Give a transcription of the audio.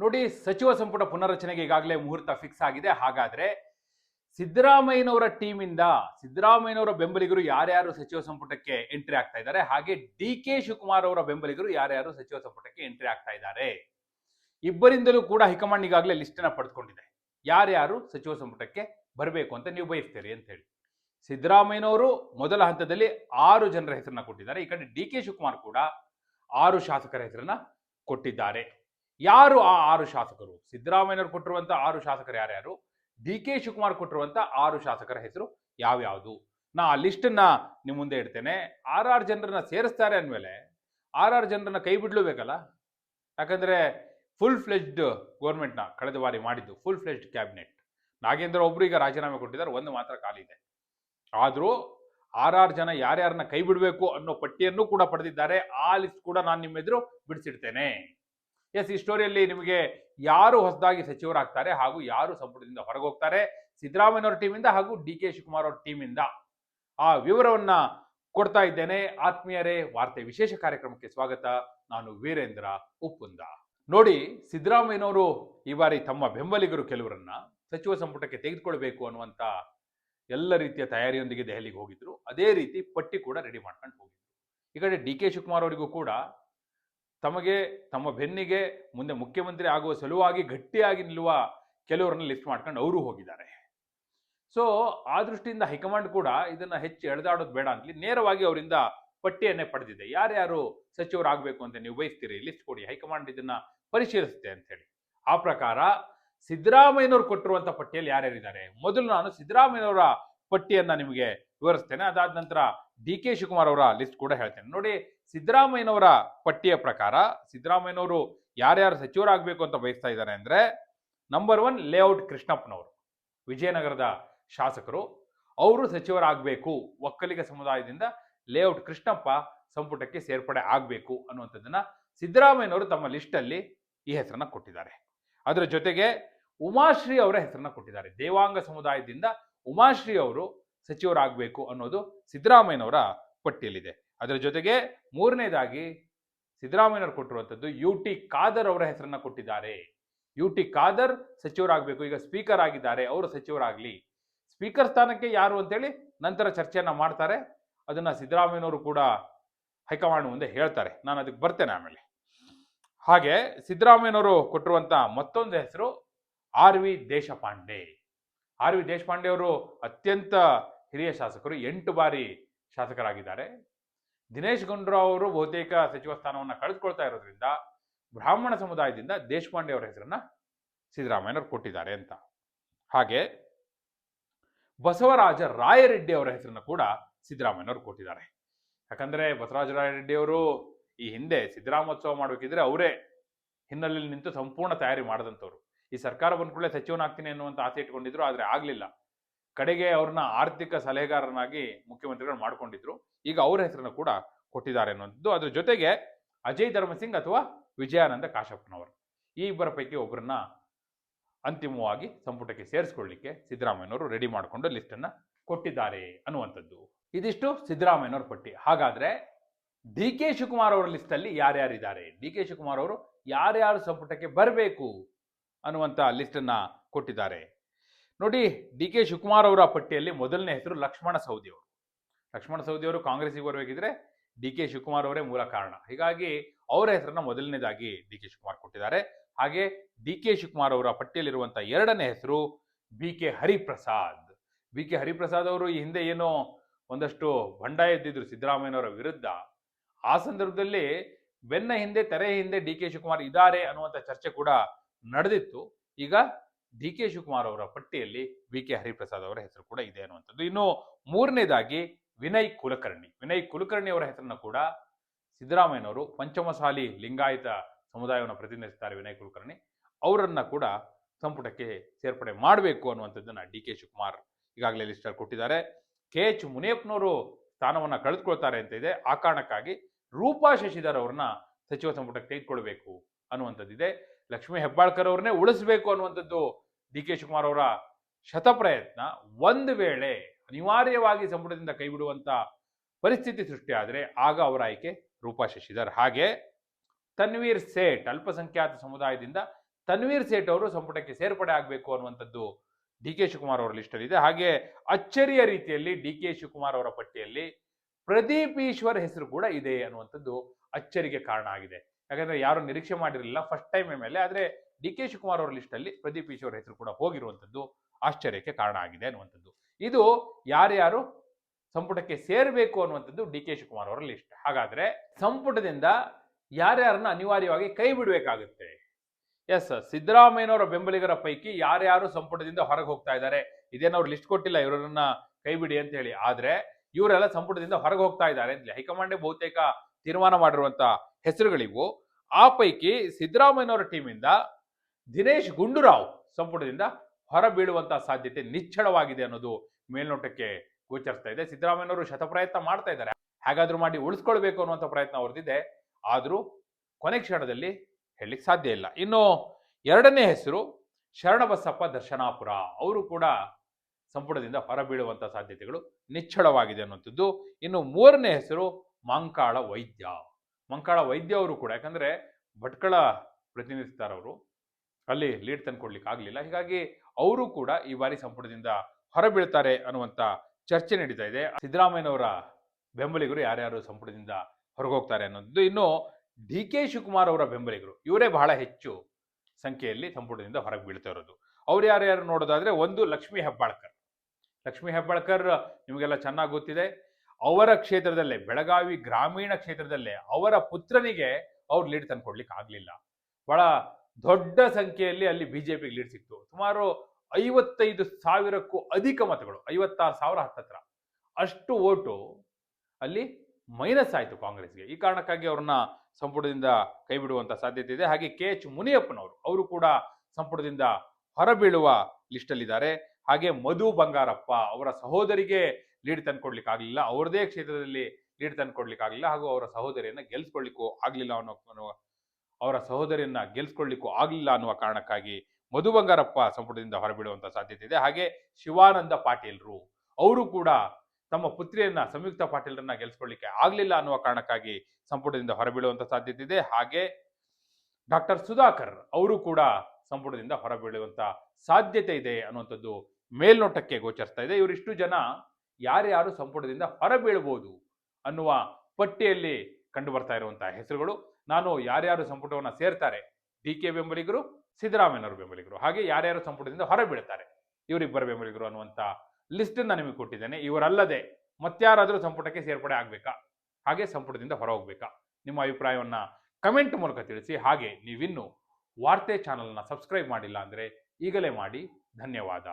ನೋಡಿ, ಸಚಿವ ಸಂಪುಟ ಪುನರ್ರಚನೆಗೆ ಈಗಾಗಲೇ ಮುಹೂರ್ತ ಫಿಕ್ಸ್ ಆಗಿದೆ. ಹಾಗಾದ್ರೆ ಸಿದ್ದರಾಮಯ್ಯನವರ ಟೀಮಿಂದ ಸಿದ್ದರಾಮಯ್ಯನವರ ಬೆಂಬಲಿಗರು ಯಾರ್ಯಾರು ಸಚಿವ ಸಂಪುಟಕ್ಕೆ ಎಂಟ್ರಿ ಆಗ್ತಾ ಇದ್ದಾರೆ? ಹಾಗೆ ಡಿ ಕೆ ಶಿವಕುಮಾರ್ ಅವರ ಬೆಂಬಲಿಗರು ಯಾರ್ಯಾರು ಸಚಿವ ಸಂಪುಟಕ್ಕೆ ಎಂಟ್ರಿ ಆಗ್ತಾ ಇದ್ದಾರೆ? ಇಬ್ಬರಿಂದಲೂ ಕೂಡ ಹೈಕಮಾಂಡ್ ಈಗಾಗಲೇ ಲಿಸ್ಟ್ ಅನ್ನ ಪಡೆದುಕೊಂಡಿದೆ ಯಾರ್ಯಾರು ಸಚಿವ ಸಂಪುಟಕ್ಕೆ ಬರಬೇಕು ಅಂತ ನೀವು ಬಯಸ್ತೀರಿ ಅಂತ ಹೇಳಿ. ಸಿದ್ದರಾಮಯ್ಯನವರು ಮೊದಲ ಹಂತದಲ್ಲಿ ಆರು ಜನರ ಹೆಸರನ್ನ ಕೊಟ್ಟಿದ್ದಾರೆ. ಈ ಕಡೆ ಡಿ ಕೆ ಶಿವಕುಮಾರ್ ಕೂಡ ಆರು ಶಾಸಕರ ಹೆಸರನ್ನ ಕೊಟ್ಟಿದ್ದಾರೆ. ಯಾರು ಆ ಆರು ಶಾಸಕರು? ಸಿದ್ದರಾಮಯ್ಯನವರು ಕೊಟ್ಟಿರುವಂತ ಆರು ಶಾಸಕರು ಯಾರ್ಯಾರು ಡಿ ಕೆ ಶಿವಕುಮಾರ್ ಕೊಟ್ಟಿರುವಂತ ಆರು ಶಾಸಕರ ಹೆಸರು ಯಾವ್ಯಾವುದು? ನಾ ಆ ಲಿಸ್ಟ್ ನಿಮ್ಮ ನಿಮ್ ಮುಂದೆ ಇಡ್ತೇನೆ. ಆರಾರು ಜನರನ್ನ ಸೇರಿಸ್ತಾರೆ ಅಂದಮೇಲೆ ಆರ್ ಜನರನ್ನ ಕೈ ಬಿಡ್ಲೇಬೇಕಲ್ಲ ಯಾಕಂದ್ರೆ ಫುಲ್ ಫ್ಲೆಜ್ಡ್ ಗೌರ್ಮೆಂಟ್ನ ಕಳೆದ ಬಾರಿ ಮಾಡಿದ್ದು ಫುಲ್ ಫ್ಲೆಜ್ಡ್ ಕ್ಯಾಬಿನೆಟ್ ನಾಗೇಂದ್ರ ಒಬ್ರು ಈಗ ರಾಜೀನಾಮೆ ಕೊಟ್ಟಿದ್ದಾರೆ, ಒಂದು ಮಾತ್ರ ಖಾಲಿ ಇದೆ. ಆದ್ರೂ ಆರಾರು ಜನ ಯಾರ್ಯಾರನ್ನ ಕೈ ಬಿಡಬೇಕು ಅನ್ನೋ ಪಟ್ಟಿಯನ್ನು ಕೂಡ ಪಡೆದಿದ್ದಾರೆ. ಆ ಲಿಸ್ಟ್ ಕೂಡ ನಾನು ನಿಮ್ಮ ಎದುರು ಬಿಡಿಸಿಡ್ತೇನೆ. ಎಸ್ ಈ ಸ್ಟೋರಿಯಲ್ಲಿ ನಿಮಗೆ ಯಾರು ಹೊಸದಾಗಿ ಸಚಿವರಾಗ್ತಾರೆ ಹಾಗೂ ಯಾರು ಸಂಪುಟದಿಂದ ಹೊರಗೆ ಹೋಗ್ತಾರೆ ಸಿದ್ದರಾಮಯ್ಯನವರ ಟೀಮಿಂದ ಹಾಗೂ ಡಿ ಕೆ ಶಿವಕುಮಾರ್ ಅವ್ರ ಟೀಮಿಂದ ಆ ವಿವರವನ್ನ ಕೊಡ್ತಾ ಇದ್ದೇನೆ. ಆತ್ಮೀಯರೇ, ವಾರ್ತೆ ವಿಶೇಷ ಕಾರ್ಯಕ್ರಮಕ್ಕೆ ಸ್ವಾಗತ. ನಾನು ವೀರೇಂದ್ರ ಉಪ್ಪುಂದ. ನೋಡಿ, ಸಿದ್ದರಾಮಯ್ಯನವರು ಈ ಬಾರಿ ತಮ್ಮ ಬೆಂಬಲಿಗರು ಕೆಲವರನ್ನ ಸಚಿವ ಸಂಪುಟಕ್ಕೆ ತೆಗೆದುಕೊಳ್ಬೇಕು ಅನ್ನುವಂತ ಎಲ್ಲ ರೀತಿಯ ತಯಾರಿಯೊಂದಿಗೆ ದೆಹಲಿಗೆ ಹೋಗಿದ್ರು. ಅದೇ ರೀತಿ ಪಟ್ಟಿ ಕೂಡ ರೆಡಿ ಮಾಡ್ಕೊಂಡು ಹೋಗಿದ್ರು. ಈ ಕಡೆ ಡಿ ಕೆ ಶಿವಕುಮಾರ್ ಅವರಿಗೂ ಕೂಡ ತಮಗೆ, ತಮ್ಮ ಬೆನ್ನಿಗೆ, ಮುಂದೆ ಮುಖ್ಯಮಂತ್ರಿ ಆಗುವ ಸಲುವಾಗಿ ಗಟ್ಟಿಯಾಗಿ ನಿಲ್ಲುವ ಕೆಲವರನ್ನ ಲಿಸ್ಟ್ ಮಾಡ್ಕೊಂಡು ಅವರು ಹೋಗಿದ್ದಾರೆ. ಸೊ ಆ ದೃಷ್ಟಿಯಿಂದ ಹೈಕಮಾಂಡ್ ಕೂಡ ಇದನ್ನ ಹೆಚ್ಚು ಎಳೆದಾಡೋದು ಬೇಡ ಅಂತಲಿ ನೇರವಾಗಿ ಅವರಿಂದ ಪಟ್ಟಿಯನ್ನೇ ಪಡೆದಿದೆ. ಯಾರ್ಯಾರು ಸಚಿವರಾಗಬೇಕು ಅಂತ ನೀವು ಬಯಸ್ತೀರಿ ಲಿಸ್ಟ್ ಕೊಡಿ, ಹೈಕಮಾಂಡ್ ಇದನ್ನ ಪರಿಶೀಲಿಸುತ್ತೆ ಅಂತ ಹೇಳಿ. ಆ ಪ್ರಕಾರ ಸಿದ್ದರಾಮಯ್ಯನವರು ಕೊಟ್ಟಿರುವಂತ ಪಟ್ಟಿಯಲ್ಲಿ ಯಾರ್ಯಾರಿದ್ದಾರೆ ಮೊದಲು ನಾನು ಸಿದ್ದರಾಮಯ್ಯನವರ ಪಟ್ಟಿಯನ್ನ ನಿಮಗೆ ವಿವರಿಸ್ತೇನೆ. ಅದಾದ ನಂತರ ಡಿ ಕೆ ಶಿವಕುಮಾರ್ ಅವರ ಲಿಸ್ಟ್ ಕೂಡ ಹೇಳ್ತೇನೆ. ನೋಡಿ ಸಿದ್ದರಾಮಯ್ಯನವರ ಪಟ್ಟಿಯ ಪ್ರಕಾರ ಸಿದ್ದರಾಮಯ್ಯನವರು ಯಾರ್ಯಾರು ಸಚಿವರಾಗಬೇಕು ಅಂತ ಬಯಸ್ತಾ ಇದ್ದಾರೆ ಅಂದರೆ ನಂಬರ್ ಒನ್ ಲೇಔಟ್ ಕೃಷ್ಣಪ್ಪನವರು, ವಿಜಯನಗರದ ಶಾಸಕರು. ಅವರು ಸಚಿವರಾಗಬೇಕು, ಒಕ್ಕಲಿಗ ಸಮುದಾಯದಿಂದ ಲೇಔಟ್ ಕೃಷ್ಣಪ್ಪ ಸಂಪುಟಕ್ಕೆ ಸೇರ್ಪಡೆ ಆಗಬೇಕು ಅನ್ನುವಂಥದ್ದನ್ನು ಸಿದ್ದರಾಮಯ್ಯನವರು ತಮ್ಮ ಲಿಸ್ಟಲ್ಲಿ ಈ ಹೆಸರನ್ನು ಕೊಟ್ಟಿದ್ದಾರೆ. ಅದರ ಜೊತೆಗೆ ಉಮಾಶ್ರೀ ಅವರ ಹೆಸರನ್ನು ಕೊಟ್ಟಿದ್ದಾರೆ. ದೇವಾಂಗ ಸಮುದಾಯದಿಂದ ಉಮಾಶ್ರೀ ಅವರು ಸಚಿವರಾಗಬೇಕು ಅನ್ನೋದು ಸಿದ್ದರಾಮಯ್ಯನವರ ಪಟ್ಟಿಯಲ್ಲಿದೆ. ಅದರ ಜೊತೆಗೆ ಮೂರನೇದಾಗಿ ಸಿದ್ದರಾಮಯ್ಯನವರು ಕೊಟ್ಟಿರುವಂಥದ್ದು ಯು ಟಿ ಖಾದರ್ ಅವರ ಹೆಸರನ್ನ ಕೊಟ್ಟಿದ್ದಾರೆ. ಯು ಟಿ ಖಾದರ್ ಸಚಿವರಾಗಬೇಕು. ಈಗ ಸ್ಪೀಕರ್ ಆಗಿದ್ದಾರೆ. ಅವರು ಸಚಿವರಾಗಲಿ. ಸ್ಪೀಕರ್ ಸ್ಥಾನಕ್ಕೆ ಯಾರು ಅಂತೇಳಿ ನಂತರ ಚರ್ಚೆಯನ್ನು ಮಾಡ್ತಾರೆ. ಅದನ್ನ ಸಿದ್ದರಾಮಯ್ಯನವರು ಕೂಡ ಹೈಕಮಾಂಡ್ ಮುಂದೆ ಹೇಳ್ತಾರೆ. ನಾನು ಅದಕ್ಕೆ ಬರ್ತೇನೆ ಆಮೇಲೆ. ಹಾಗೆ ಸಿದ್ದರಾಮಯ್ಯನವರು ಕೊಟ್ಟಿರುವಂತ ಮತ್ತೊಂದು ಹೆಸರು R V Deshpande. R V Deshpande ಅವರು ಅತ್ಯಂತ ಹಿರಿಯ ಶಾಸಕರು. ಎಂಟು ಬಾರಿ ಶಾಸಕರಾಗಿದ್ದಾರೆ. ದಿನೇಶ್ ಗುಂಡೂರಾವ್ ಅವರು ಬಹುತೇಕ ಸಚಿವ ಸ್ಥಾನವನ್ನು ಕಳೆದುಕೊಳ್ತಾ ಇರೋದ್ರಿಂದ ಬ್ರಾಹ್ಮಣ ಸಮುದಾಯದಿಂದ ದೇಶಪಾಂಡೆ ಅವರ ಹೆಸರನ್ನ ಸಿದ್ದರಾಮಯ್ಯನವರು ಕೊಟ್ಟಿದ್ದಾರೆ ಅಂತ. ಹಾಗೆ ಬಸವರಾಜ ರಾಯರೆಡ್ಡಿ ಅವರ ಹೆಸರನ್ನು ಕೂಡ ಸಿದ್ದರಾಮಯ್ಯನವರು ಕೊಟ್ಟಿದ್ದಾರೆ. ಯಾಕಂದ್ರೆ ಬಸವರಾಜ ರಾಯರೆಡ್ಡಿ ಅವರು ಈ ಹಿಂದೆ ಸಿದ್ದರಾಮೋತ್ಸವ ಮಾಡಬೇಕಿದ್ರೆ ಅವರೇ ಹಿನ್ನೆಲೆಯಲ್ಲಿ ನಿಂತು ಸಂಪೂರ್ಣ ತಯಾರಿ ಮಾಡಿದಂಥವ್ರು. ಈ ಸರ್ಕಾರ ಬಂದ ಕೂಡಲೇ ಸಚಿವನಾಗ್ತೀನಿ ಅನ್ನುವಂಥ ಆಸೆ ಇಟ್ಕೊಂಡಿದ್ರು, ಆದರೆ ಆಗಲಿಲ್ಲ. ಕಡೆಗೆ ಅವ್ರನ್ನ ಆರ್ಥಿಕ ಸಲಹೆಗಾರನಾಗಿ ಮುಖ್ಯಮಂತ್ರಿಗಳು ಮಾಡ್ಕೊಂಡಿದ್ರು. ಈಗ ಅವರ ಹೆಸರನ್ನು ಕೂಡ ಕೊಟ್ಟಿದ್ದಾರೆ ಅನ್ನುವಂಥದ್ದು. ಅದ್ರ ಜೊತೆಗೆ ಅಜಯ್ ಧರ್ಮಸಿಂಗ್ ಅಥವಾ ವಿಜಯಾನಂದ ಕಾಶಪ್ಪನವರು. ಈ ಇಬ್ಬರ ಪೈಕಿ ಒಬ್ಬರನ್ನ ಅಂತಿಮವಾಗಿ ಸಂಪುಟಕ್ಕೆ ಸೇರಿಸ್ಕೊಳ್ಳಿಕ್ಕೆ ಸಿದ್ದರಾಮಯ್ಯನವರು ರೆಡಿ ಮಾಡಿಕೊಂಡು ಲಿಸ್ಟನ್ನು ಕೊಟ್ಟಿದ್ದಾರೆ ಅನ್ನುವಂಥದ್ದು. ಇದಿಷ್ಟು ಸಿದ್ದರಾಮಯ್ಯನವ್ರ ಪಟ್ಟಿ. ಹಾಗಾದ್ರೆ ಡಿ ಕೆ ಶಿವಕುಮಾರ್ ಅವರ ಲಿಸ್ಟಲ್ಲಿ ಯಾರ್ಯಾರಿದ್ದಾರೆ? ಡಿ ಕೆ ಶಿವಕುಮಾರ್ ಅವರು ಯಾರ್ಯಾರು ಸಂಪುಟಕ್ಕೆ ಬರಬೇಕು ಅನ್ನುವಂಥ ಲಿಸ್ಟನ್ನು ಕೊಟ್ಟಿದ್ದಾರೆ? ನೋಡಿ, ಡಿ ಕೆ ಶಿವಕುಮಾರ್ ಅವರ ಪಟ್ಟಿಯಲ್ಲಿ ಮೊದಲನೇ ಹೆಸರು ಲಕ್ಷ್ಮಣ ಸವದಿ ಅವರು. ಲಕ್ಷ್ಮಣ ಸವದಿ ಅವರು ಕಾಂಗ್ರೆಸ್ಸಿಗೆ ಬರಬೇಕಿದ್ರೆ ಡಿ ಕೆ ಶಿವಕುಮಾರ್ ಅವರೇ ಮೂಲ ಕಾರಣ. ಹೀಗಾಗಿ ಅವರ ಹೆಸರನ್ನ ಮೊದಲನೇದಾಗಿ ಡಿ ಕೆ ಶಿವಕುಮಾರ್ ಕೊಟ್ಟಿದ್ದಾರೆ. ಹಾಗೆ ಡಿ ಕೆ ಶಿವಕುಮಾರ್ ಅವರ ಪಟ್ಟಿಯಲ್ಲಿರುವಂತಹ ಎರಡನೇ ಹೆಸರು B K Hariprasad. B K Hariprasad ಅವರು ಈ ಹಿಂದೆ ಏನೋ ಒಂದಷ್ಟು ಬಂಡಾಯ ಎದ್ದಿದ್ರು ಸಿದ್ದರಾಮಯ್ಯನವರ ವಿರುದ್ಧ. ಆ ಸಂದರ್ಭದಲ್ಲಿ ಬೆನ್ನ ಹಿಂದೆ ತೆರೆ ಹಿಂದೆ ಡಿ ಕೆ ಶಿವಕುಮಾರ್ ಇದ್ದಾರೆ ಅನ್ನುವಂಥ ಚರ್ಚೆ ಕೂಡ ನಡೆದಿತ್ತು. ಈಗ ಡಿ ಕೆ ಶಿವಕುಮಾರ್ ಅವರ ಪಟ್ಟಿಯಲ್ಲಿ ಬಿ ಕೆ ಹರಿಪ್ರಸಾದ್ ಅವರ ಹೆಸರು ಕೂಡ ಇದೆ ಅನ್ನುವಂಥದ್ದು. ಇನ್ನು ಮೂರನೇದಾಗಿ ವಿನಯ್ ಕುಲಕರ್ಣಿ. ವಿನಯ್ ಕುಲಕರ್ಣಿ ಅವರ ಹೆಸರನ್ನು ಕೂಡ ಸಿದ್ದರಾಮಯ್ಯನವರು ಪಂಚಮಸಾಲಿ ಲಿಂಗಾಯತ ಸಮುದಾಯವನ್ನು ಪ್ರತಿನಿಧಿಸುತ್ತಾರೆ ವಿನಯ್ ಕುಲಕರ್ಣಿ. ಅವರನ್ನ ಕೂಡ ಸಂಪುಟಕ್ಕೆ ಸೇರ್ಪಡೆ ಮಾಡಬೇಕು ಅನ್ನುವಂಥದ್ದನ್ನ ಡಿ ಕೆ ಶಿವಕುಮಾರ್ ಈಗಾಗಲೇ ಲಿಸ್ಟಲ್ಲಿ ಕೊಟ್ಟಿದ್ದಾರೆ. ಕೆ ಎಚ್ ಮುನಿಯಪ್ಪನವರು ಸ್ಥಾನವನ್ನ ಕಳೆದುಕೊಳ್ತಾರೆ ಅಂತ ಇದೆ. ಆ ಕಾರಣಕ್ಕಾಗಿ ರೂಪಾ ಶಶಿಧರ್ ಅವ್ರನ್ನ ಸಚಿವ ಸಂಪುಟಕ್ಕೆ ತೆಗೆದುಕೊಳ್ಬೇಕು ಅನ್ನುವಂಥದ್ದಿದೆ. ಲಕ್ಷ್ಮೀ ಹೆಬ್ಬಾಳ್ಕರ್ ಅವ್ರನ್ನೇ ಉಳಿಸ್ಬೇಕು ಅನ್ನುವಂಥದ್ದು ಡಿ ಕೆ ಶಿವಕುಮಾರ್ ಅವರ ಶತಪ್ರಯತ್ನ. ಒಂದು ವೇಳೆ ಅನಿವಾರ್ಯವಾಗಿ ಸಂಪುಟದಿಂದ ಕೈಬಿಡುವಂಥ ಪರಿಸ್ಥಿತಿ ಸೃಷ್ಟಿಯಾದರೆ ಆಗ ಅವರ ಆಯ್ಕೆ ರೂಪಾ ಶಶಿಧರ್. ಹಾಗೆ ತನ್ವೀರ್ ಸೇಠ್, ಅಲ್ಪಸಂಖ್ಯಾತ ಸಮುದಾಯದಿಂದ ತನ್ವೀರ್ ಸೇಠ್ ಅವರು ಸಂಪುಟಕ್ಕೆ ಸೇರ್ಪಡೆ ಆಗಬೇಕು ಅನ್ನುವಂಥದ್ದು ಡಿ ಕೆ ಶಿವಕುಮಾರ್ ಅವರ ಲಿಸ್ಟಲ್ಲಿ ಇದೆ. ಹಾಗೆ ಅಚ್ಚರಿಯ ರೀತಿಯಲ್ಲಿ ಡಿ ಕೆ ಶಿವಕುಮಾರ್ ಅವರ ಪಟ್ಟಿಯಲ್ಲಿ ಪ್ರದೀಪ್ ಈಶ್ವರ್ ಹೆಸರು ಕೂಡ ಇದೆ ಅನ್ನುವಂಥದ್ದು ಅಚ್ಚರಿಗೆ ಕಾರಣ ಆಗಿದೆ. ಯಾಕಂದ್ರೆ ಯಾರು ನಿರೀಕ್ಷೆ ಮಾಡಿರಲಿಲ್ಲ ಫಸ್ಟ್ ಟೈಮ್ ಮೇಲೆ, ಆದ್ರೆ ಡಿ ಕೆ ಶಿವಕುಮಾರ್ ಅವರ ಲಿಸ್ಟ್ ಅಲ್ಲಿ ಪ್ರದೀಪ್ ಈಶ್ವರ್ ಹೆಸರು ಕೂಡ ಹೋಗಿರುವಂಥದ್ದು ಆಶ್ಚರ್ಯಕ್ಕೆ ಕಾರಣ ಆಗಿದೆ ಅನ್ನುವಂಥದ್ದು. ಇದು ಯಾರ್ಯಾರು ಸಂಪುಟಕ್ಕೆ ಸೇರಬೇಕು ಅನ್ನುವಂಥದ್ದು ಡಿ ಕೆ ಶಿವಕುಮಾರ್ ಅವರ ಲಿಸ್ಟ್ ಹಾಗಾದ್ರೆ ಸಂಪುಟದಿಂದ ಯಾರ್ಯಾರನ್ನ ಅನಿವಾರ್ಯವಾಗಿ ಕೈ ಬಿಡಬೇಕಾಗುತ್ತೆ? ಎಸ್ ಸಿದ್ದರಾಮಯ್ಯನವರ ಬೆಂಬಲಿಗರ ಪೈಕಿ ಯಾರ್ಯಾರು ಸಂಪುಟದಿಂದ ಹೊರಗೆ ಹೋಗ್ತಾ ಇದ್ದಾರೆ? ಇದೇನು ಅವ್ರು ಲಿಸ್ಟ್ ಕೊಟ್ಟಿಲ್ಲ, ಇವರನ್ನ ಕೈ ಬಿಡಿ ಅಂತ ಹೇಳಿ. ಆದ್ರೆ ಇವರೆಲ್ಲ ಸಂಪುಟದಿಂದ ಹೊರಗೆ ಹೋಗ್ತಾ ಇದ್ದಾರೆ ಅಂತ ಹೈಕಮಾಂಡೇ ಬಹುತೇಕ ತೀರ್ಮಾನ ಮಾಡಿರುವಂತ ಹೆಸರುಗಳಿವು. ಆ ಪೈಕಿ ಸಿದ್ದರಾಮಯ್ಯನವರ ಟೀಮಿಂದ ದಿನೇಶ್ ಗುಂಡೂರಾವ್ ಸಂಪುಟದಿಂದ ಹೊರಬೀಳುವಂತಹ ಸಾಧ್ಯತೆ ನಿಚ್ಚಳವಾಗಿದೆ ಅನ್ನೋದು ಮೇಲ್ನೋಟಕ್ಕೆ ಗೋಚರಿಸ್ತಾ ಇದೆ. ಸಿದ್ದರಾಮಯ್ಯನವರು ಶತಪ್ರಯತ್ನ ಮಾಡ್ತಾ ಇದ್ದಾರೆ. ಹೇಗಾದ್ರೂ ಮಾಡಿ ಉಳಿಸ್ಕೊಳ್ಬೇಕು ಅನ್ನುವಂಥ ಪ್ರಯತ್ನ ಅವ್ರದ್ದಿದೆ. ಆದರೂ ಕೊನೆ ಕ್ಷಣದಲ್ಲಿ ಹೇಳಲಿಕ್ಕೆ ಸಾಧ್ಯ ಇಲ್ಲ. ಇನ್ನು ಎರಡನೇ ಹೆಸರು ಶರಣಬಸಪ್ಪ ದರ್ಶನಾಪುರ. ಅವರು ಕೂಡ ಸಂಪುಟದಿಂದ ಹೊರಬೀಳುವಂಥ ಸಾಧ್ಯತೆಗಳು ನಿಚ್ಚಳವಾಗಿದೆ ಅನ್ನುವಂಥದ್ದು. ಇನ್ನು ಮೂರನೇ ಹೆಸರು ಮಾಂಕಾಳ ವೈದ್ಯ. ಮಂಕಾಳ ವೈದ್ಯ ಅವರು ಕೂಡ, ಯಾಕಂದ್ರೆ ಭಟ್ಕಳ ಪ್ರತಿನಿಧಿಸ್ತಾರೆ ಅವರು, ಅಲ್ಲಿ ಲೀಡ್ ತಂದ್ಕೊಡ್ಲಿಕ್ಕೆ ಆಗಲಿಲ್ಲ. ಹೀಗಾಗಿ ಅವರು ಕೂಡ ಈ ಬಾರಿ ಸಂಪುಟದಿಂದ ಹೊರಬೀಳ್ತಾರೆ ಅನ್ನುವಂತ ಚರ್ಚೆ ನಡೀತಾ ಇದೆ. ಸಿದ್ದರಾಮಯ್ಯನವರ ಬೆಂಬಲಿಗರು ಯಾರ್ಯಾರು ಸಂಪುಟದಿಂದ ಹೊರಗೋಗ್ತಾರೆ ಅನ್ನೋದು. ಇನ್ನು ಡಿ ಕೆ ಶಿವಕುಮಾರ್ ಅವರ ಬೆಂಬಲಿಗರು, ಇವರೇ ಬಹಳ ಹೆಚ್ಚು ಸಂಖ್ಯೆಯಲ್ಲಿ ಸಂಪುಟದಿಂದ ಹೊರಗೆ ಬೀಳ್ತಾ ಇರೋದು ಅವ್ರು ಯಾರ್ಯಾರು ನೋಡೋದಾದ್ರೆ ಒಂದು ಲಕ್ಷ್ಮೀ ಹೆಬ್ಬಾಳ್ಕರ್. ಲಕ್ಷ್ಮೀ ಹೆಬ್ಬಾಳ್ಕರ್ ನಿಮಗೆಲ್ಲ ಚೆನ್ನಾಗಿ ಗೊತ್ತಿದೆ. ಅವರ ಕ್ಷೇತ್ರದಲ್ಲೇ, ಬೆಳಗಾವಿ ಗ್ರಾಮೀಣ ಕ್ಷೇತ್ರದಲ್ಲೇ ಅವರ ಪುತ್ರನಿಗೆ ಅವ್ರು ಲೀಡ್ ತಂದ್ಕೊಡ್ಲಿಕ್ಕೆ ಆಗಲಿಲ್ಲ. ಬಹಳ ದೊಡ್ಡ ಸಂಖ್ಯೆಯಲ್ಲಿ ಅಲ್ಲಿ ಬಿಜೆಪಿಗೆ ಲೀಡ್ ಸಿಕ್ತು. ಸುಮಾರು ಐವತ್ತೈದು ಸಾವಿರಕ್ಕೂ ಅಧಿಕ ಮತಗಳು, ಐವತ್ತಾರು ಸಾವಿರ ಹತ್ತತ್ರ. ಅಷ್ಟು ಓಟು ಅಲ್ಲಿ ಮೈನಸ್ ಆಯಿತು ಕಾಂಗ್ರೆಸ್ಗೆ ಈ ಕಾರಣಕ್ಕಾಗಿ ಅವ್ರನ್ನ ಸಂಪುಟದಿಂದ ಕೈ ಬಿಡುವಂತ ಸಾಧ್ಯತೆ ಇದೆ. ಹಾಗೆ ಕೆ ಎಚ್ ಮುನಿಯಪ್ಪನವರು, ಅವರು ಕೂಡ ಸಂಪುಟದಿಂದ ಹೊರಬೀಳುವ ಲಿಸ್ಟಲ್ಲಿದ್ದಾರೆ ಹಾಗೆ ಮಧು ಬಂಗಾರಪ್ಪ ಅವರ ಸಹೋದರಿಗೆ ಲೀಡ್ ತಂದ್ಕೊಡ್ಲಿಕ್ಕೆ ಆಗಲಿಲ್ಲ ಅವ್ರದೇ ಕ್ಷೇತ್ರದಲ್ಲಿ ಲೀಡ್ ತಂದ್ಕೊಡ್ಲಿಕ್ಕೆ ಆಗಲಿಲ್ಲ ಹಾಗೂ ಅವರ ಸಹೋದರಿಯನ್ನ ಗೆಲ್ಸ್ಕೊಳ್ಲಿಕ್ಕೂ ಆಗಲಿಲ್ಲ ಅನ್ನೋ ಅವರ ಸಹೋದರಿಯನ್ನ ಗೆಲ್ಸ್ಕೊಳ್ಲಿಕ್ಕೂ ಆಗಲಿಲ್ಲ ಅನ್ನುವ ಕಾರಣಕ್ಕಾಗಿ ಮಧು ಬಂಗಾರಪ್ಪ ಸಂಪುಟದಿಂದ ಹೊರಬೀಳುವಂತ ಸಾಧ್ಯತೆ ಇದೆ. ಹಾಗೆ ಶಿವಾನಂದ ಪಾಟೀಲ್ರು, ಅವರು ಕೂಡ ತಮ್ಮ ಪುತ್ರಿಯನ್ನ, ಸಂಯುಕ್ತ ಪಾಟೀಲ್ರನ್ನ ಗೆಲ್ಸ್ಕೊಳ್ಳಿಕ್ಕೆ ಆಗಲಿಲ್ಲ ಅನ್ನುವ ಕಾರಣಕ್ಕಾಗಿ ಸಂಪುಟದಿಂದ ಹೊರಬೀಳುವಂತ ಸಾಧ್ಯತೆ ಇದೆ. ಹಾಗೆ ಡಾಕ್ಟರ್ ಸುಧಾಕರ್, ಅವರು ಕೂಡ ಸಂಪುಟದಿಂದ ಹೊರಬೀಳುವಂತ ಸಾಧ್ಯತೆ ಇದೆ ಅನ್ನುವಂಥದ್ದು ಮೇಲ್ನೋಟಕ್ಕೆ ಗೋಚರಿಸ್ತಾ ಇದೆ. ಇವರಿಷ್ಟು ಜನ ಯಾರ್ಯಾರು ಸಂಪುಟದಿಂದ ಹೊರಬೀಳಬಹುದು ಅನ್ನುವ ಪಟ್ಟಿಯಲ್ಲಿ ಕಂಡು ಬರ್ತಾ ಇರುವಂತಹ ಹೆಸರುಗಳು. ನಾನು ಯಾರ್ಯಾರು ಸಂಪುಟವನ್ನು ಸೇರ್ತಾರೆ? ಡಿ ಕೆ ಬೆಂಬಲಿಗರು, ಸಿದ್ದರಾಮಯ್ಯನವರು ಬೆಂಬಲಿಗರು. ಹಾಗೆ ಯಾರ್ಯಾರು ಸಂಪುಟದಿಂದ ಹೊರಬೀಳ್ತಾರೆ? ಇವರಿಬ್ಬರ ಬೆಂಬಲಿಗರು ಅನ್ನುವಂತ ಲಿಸ್ಟ್ ಅನ್ನ ನಿಮಗೆ ಕೊಟ್ಟಿದ್ದೇನೆ. ಇವರಲ್ಲದೆ ಮತ್ತಾರಾದರೂ ಸಂಪುಟಕ್ಕೆ ಸೇರ್ಪಡೆ ಆಗಬೇಕಾ? ಹಾಗೆ ಸಂಪುಟದಿಂದ ಹೊರ ಹೋಗ್ಬೇಕಾ ನಿಮ್ಮ ಅಭಿಪ್ರಾಯವನ್ನ ಕಮೆಂಟ್ ಮೂಲಕ ತಿಳಿಸಿ. ಹಾಗೆ ನೀವಿನ್ನು ವಾರ್ತೆ ಚಾನಲ್ನ ಸಬ್ಸ್ಕ್ರೈಬ್ ಮಾಡಿಲ್ಲ ಅಂದ್ರೆ ಈಗಲೇ ಮಾಡಿ. ಧನ್ಯವಾದ.